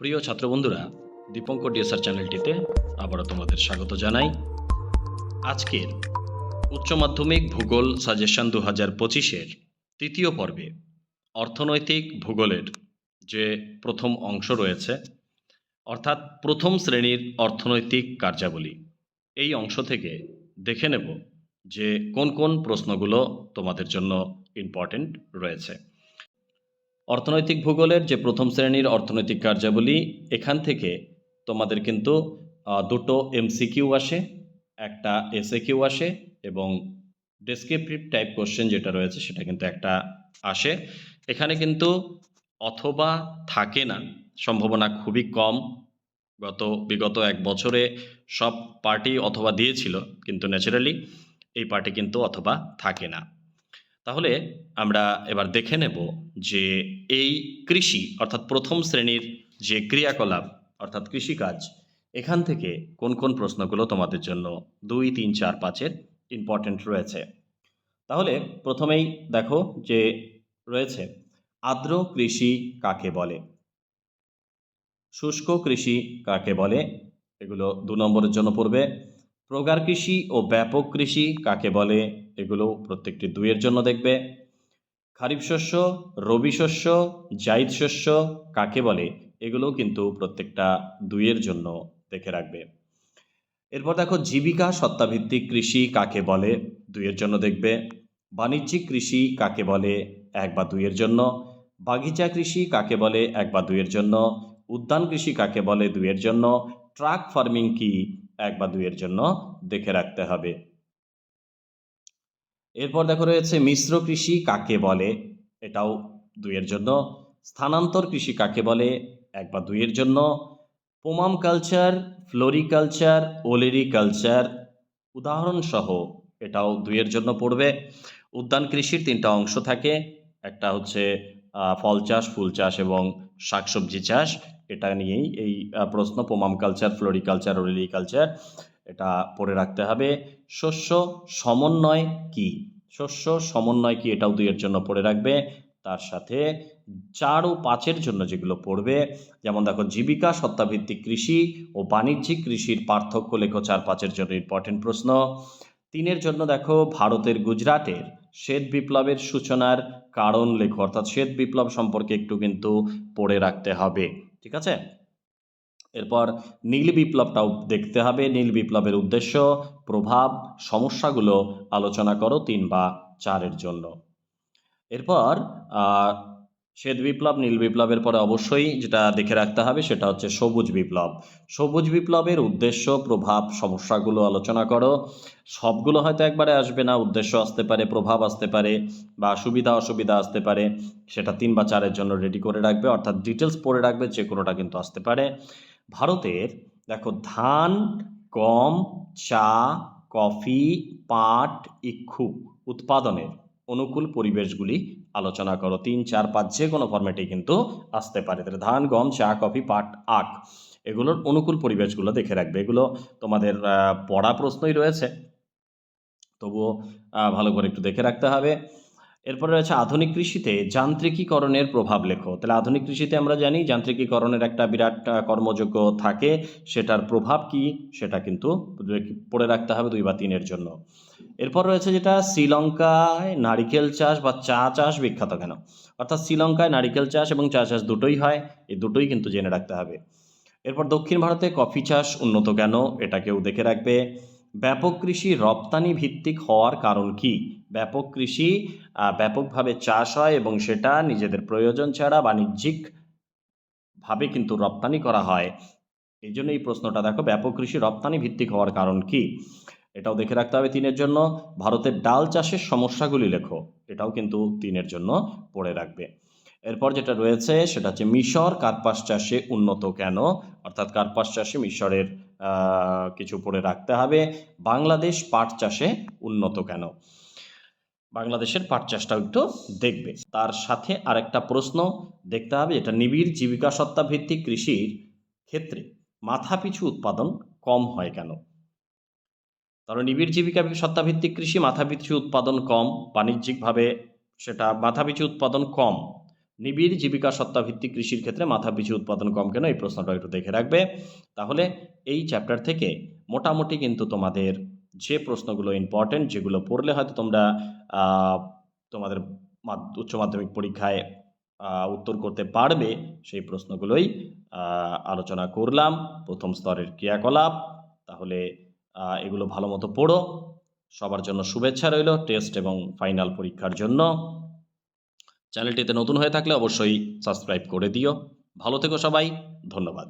প্রিয় ছাত্রবন্ধুরা, দীপঙ্কর ডিএসআর চ্যানেলটিতে আবারও তোমাদের স্বাগত জানাই। আজকের উচ্চ মাধ্যমিক ভূগোল সাজেশন দু হাজার পঁচিশের তৃতীয় পর্বে অর্থনৈতিক ভূগোলের যে প্রথম অংশ রয়েছে, অর্থাৎ প্রথম শ্রেণির অর্থনৈতিক কার্যাবলী, এই অংশ থেকে দেখে নেব যে কোন কোন প্রশ্নগুলো তোমাদের জন্য ইম্পর্টেন্ট রয়েছে। অর্থনৈতিক ভূগোলের যে প্রথম শ্রেণির অর্থনৈতিক কার্যাবলী, এখান থেকে তোমাদের কিন্তু দুটো এমসিকিউ আসে, একটা এসএ কিউ আসে এবং ডেসক্রিপটিভ টাইপ কোশ্চেন যেটা রয়েছে সেটা কিন্তু একটা আসে। এখানে কিন্তু অথবা থাকে না, সম্ভাবনা খুবই কম। গত, বিগত এক বছরে সব পার্টি অথবা দিয়েছিল, কিন্তু ন্যাচারালি এই পার্টি কিন্তু অথবা থাকে না। তাহলে আমরা এবার দেখে নেব যে এই কৃষি, অর্থাৎ প্রথম শ্রেণির যে ক্রিয়াকলাপ, অর্থাৎ কৃষিকাজ, এখান থেকে কোন কোন প্রশ্নগুলো তোমাদের জন্য দুই, তিন, চার, পাঁচের ইম্পর্টেন্ট রয়েছে। তাহলে প্রথমেই দেখো যে রয়েছে, আর্দ্র কৃষি কাকে বলে? শুষ্ক কৃষি কাকে বলে? এগুলো দু নম্বরের জন্য পড়বে। প্রগার কৃষি ও ব্যাপক কৃষি কাকে বলে? এগুলো প্রত্যেকটি দুইয়ের জন্য দেখবে। খারিফ শস্য, রবি শস্য জাইদ শস্য, কাকে বলে এগুলো কিন্তু প্রত্যেকটা দুইয়ের জন্য দেখে রাখবে। এরপর দেখো, জীবিকা, সত্তাভিত্তিক কৃষি কাকে বলে, দুইয়ের জন্য দেখবে। বাণিজ্যিক কৃষি কাকে বলে, এক বা দুইয়ের জন্য। বাগিচা কৃষি কাকে বলে, এক বা দুইয়ের জন্য। উদ্যান কৃষি কাকে বলে, দুইয়ের জন্য। ট্রাক ফার্মিং কি, এক বা দুইয়ের জন্য দেখে রাখতে হবে। এরপর দেখো রয়েছে মিশ্র কৃষি কাকে বলে? এটাও দুইয়ের জন্য। স্থানান্তর কৃষি কাকে বলে? এক বা দুইয়ের জন্য। পোমাম কালচার ফ্লোরিকালচার ওলেরি কালচার, উদাহরণসহ এটাও দুইয়ের জন্য পড়বে। উদ্যান কৃষির তিনটা অংশ থাকে। একটা হচ্ছে ফল চাষ, ফুল চাষ এবং শাকসবজি চাষ। এটা নিয়েই এই প্রশ্ন। Pomiculture floriculture olericulture. এটা পড়ে রাখতে হবে। শস্য সমন্বয় কি? শস্য সমন্বয় কি এটাও দুইয়ের জন্য পড়ে রাখবে। তার সাথে চার ও পাঁচের জন্য যেগুলো পড়বে, যেমন দেখো, জীবিকা, সত্তাভিত্তিক কৃষি ও বাণিজ্যিক কৃষির পার্থক্য লেখো চার পাঁচের জন্য ইম্পর্টেন্ট প্রশ্ন। তিনের জন্য দেখো, ভারতের গুজরাটের শ্বেত বিপ্লবের সূচনার কারণ লেখো, অর্থাৎ শ্বেত বিপ্লব সম্পর্কে একটু কিন্তু পড়ে রাখতে হবে। ঠিক আছে? এরপর নীল বিপ্লবটাও দেখতে হবে। নীল বিপ্লবের উদ্দেশ্য, প্রভাব, সমস্যাগুলো আলোচনা করো তিন বা চারের জন্য। এরপর শ্বেত বিপ্লব, নীল বিপ্লবের পরে অবশ্যই যেটা দেখে রাখতে হবে সেটা হচ্ছে সবুজ বিপ্লব। সবুজ বিপ্লবের উদ্দেশ্য, প্রভাব, সমস্যাগুলো আলোচনা করো। সবগুলো হয়তো একবারে আসবে না, উদ্দেশ্য আসতে পারে, প্রভাব আসতে পারে বা সুবিধা, অসুবিধা আসতে পারে। সেটা তিন বা চারের জন্য রেডি করে রাখবে। অর্থাৎ ডিটেলস পড়ে রাখবে, যে কোনোটা কিন্তু আসতে পারে। ভারতের, দেখো, ধান, গম, চা, কফি, পাট, ইক্ষু উৎপাদনের অনুকূল পরিবেশগুলি আলোচনা করো। তিন, চার, পাঁচ, যে কোনো ফর্মেটেই কিন্তু আসতে পারে। তাহলে ধান, গম, চা, কফি, পাট, আখ এগুলোর অনুকূল পরিবেশগুলো দেখে রাখবে। এগুলো তোমাদের পড়া প্রশ্নই রয়েছে। তবুও ভালো করে একটু দেখে রাখতে হবে। এরপরে রয়েছে আধুনিক কৃষিতে যান্ত্রিকীকরণের প্রভাব লেখো। তাহলে আধুনিক কৃষিতে আমরা জানি যান্ত্রিকীকরণের একটা বিরাট কর্মযোগ্য থাকে। সেটার প্রভাব কি? সেটা কিন্তু পড়ে রাখতে হবে দুই বা তিনের জন্য। এরপর রয়েছে যেটা, শ্রীলঙ্কায় নারিকেল চাষ বা চা চাষ বিখ্যাত কেন? অর্থাৎ শ্রীলঙ্কায় নারিকেল চাষ এবং চা চাষ দুটোই হয়, এই দুটোই কিন্তু জেনে রাখতে হবে। এরপর দক্ষিণ ভারতে কফি চাষ উন্নত কেন? এটাকেও দেখে রাখবে। ব্যাপক কৃষি রপ্তানি ভিত্তিক হওয়ার কারণ কি? ব্যাপক কৃষি ব্যাপকভাবে চাষ হয় এবং সেটা নিজেদের প্রয়োজন ছাড়া বাণিজ্যিক ভাবে কিন্তু রপ্তানি করা হয়। এই জন্য এই প্রশ্নটা, দেখো, ব্যাপক কৃষি রপ্তানি ভিত্তিক হওয়ার কারণ কি? এটাও দেখে রাখতে হবে তিনের জন্য। ভারতের ডাল চাষের সমস্যাগুলি লেখো, এটাও কিন্তু তিনের জন্য পড়ে রাখবে। এরপর যেটা রয়েছে সেটা হচ্ছে মিশর কার্পাস চাষে উন্নত কেন? অর্থাৎ কার্পাস চাষে মিশরের কিছু পড়ে রাখতে হবে। বাংলাদেশ পাট চাষে উন্নত কেন? বাংলাদেশের পাট চাষটাও একটু দেখবে। তার সাথে আরেকটা প্রশ্ন দেখতে হবে এটা নিবিড় জীবিকা সত্তা ভিত্তিক কৃষির ক্ষেত্রে মাথাপিছু উৎপাদন কম হয় কেন? কারণ নিবিড় জীবিকা সত্তাভিত্তিক কৃষি মাথাপিছু উৎপাদন কম, বাণিজ্যিকভাবে সেটা মাথাপিছু উৎপাদন কম। নিবিড় জীবিকা সত্তাভিত্তিক কৃষির ক্ষেত্রে মাথাপিছু উৎপাদন কম কেন? এই প্রশ্নটা একটু দেখে রাখবে। তাহলে এই চ্যাপ্টার থেকে মোটামুটি কিন্তু তোমাদের যে প্রশ্নগুলো ইম্পর্টেন্ট যেগুলো পড়লে হয়তো তোমরা তোমাদের উচ্চ মাধ্যমিক পরীক্ষায় উত্তর করতে পারবে। সেই প্রশ্নগুলোই আলোচনা করলাম। প্রথম স্তরের ক্রিয়াকলাপ। তাহলে এগুলো ভালো মতো পড়ো। সবার জন্য শুভেচ্ছা রইল টেস্ট এবং ফাইনাল পরীক্ষার জন্য। চ্যানেলটিতে নতুন হয়ে থাকলে অবশ্যই সাবস্ক্রাইব করে দিও। ভালো থেকো সবাই ধন্যবাদ।